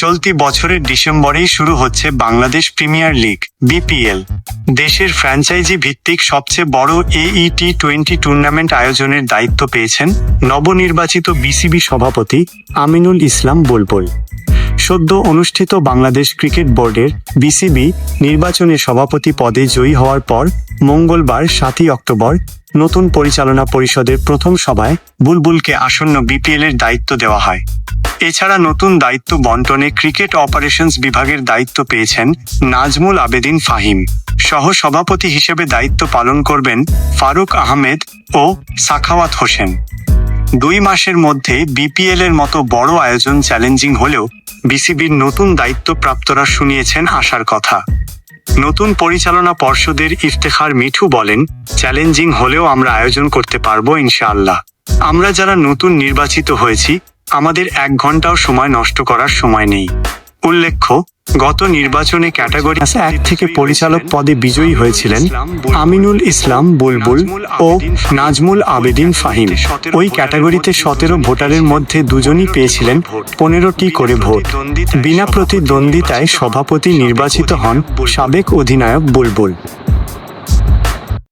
চলতি বছরের ডিসেম্বরেই শুরু হচ্ছে বাংলাদেশ প্রিমিয়ার লিগ, বিপিএল। দেশের ফ্র্যাঞ্চাইজি ভিত্তিক সবচেয়ে বড় এই টি টোয়েন্টি টুর্নামেন্ট আয়োজনের দায়িত্ব পেয়েছেন নবনির্বাচিত বিসিবি সভাপতি আমিনুল ইসলাম বুলবুল। সদ্য অনুষ্ঠিত বাংলাদেশ ক্রিকেট বোর্ডের বিসিবি নির্বাচনে সভাপতি পদে জয়ী হওয়ার পর মঙ্গলবার সাতই অক্টোবর নতুন পরিচালনা পরিষদের প্রথম সভায় বুলবুলকে আসন্ন বিপিএল এর দায়িত্ব দেওয়া হয়। এছাড়া নতুন দায়িত্ব বন্টনে ক্রিকেট অপারেশনস বিভাগের দায়িত্ব পেয়েছেন নাজমুল আবেদিন ফাহিম। সহ সভাপতি হিসেবে দায়িত্ব পালন করবেন ফারুক আহমেদ ও সাখাওয়াত হোসেন। দুই মাসের মধ্যে বিপিএল এর মতো বড় আয়োজন চ্যালেঞ্জিং হলেও বিসিবির নতুন দায়িত্বপ্রাপ্তরা শুনিয়েছেন আশার কথা। নতুন পরিচালনা পর্ষদের ইফতেখার মিঠু বলেন, চ্যালেঞ্জিং হলেও আমরা আয়োজন করতে পারব ইনশাআল্লাহ। আমরা যারা নতুন নির্বাচিত হয়েছি, আমাদের এক ঘন্টাও সময় নষ্ট করার সময় নেই। উল্লেখ্য গত নির্বাচনে ক্যাটাগরি এক থেকে পরিচালক পদে বিজয়ী হয়েছিলেন আমিনুল ইসলাম বুলবুল ও নাজমুল আবেদিন ফাহিম। ওই ক্যাটাগরিতে সতেরো ভোটারের মধ্যে দুজনই পেয়েছিলেন পনেরোটি করে ভোট। বিনা প্রতিদ্বন্দ্বিতায় সভাপতি নির্বাচিত হন সাবেক অধিনায়ক বুলবুল।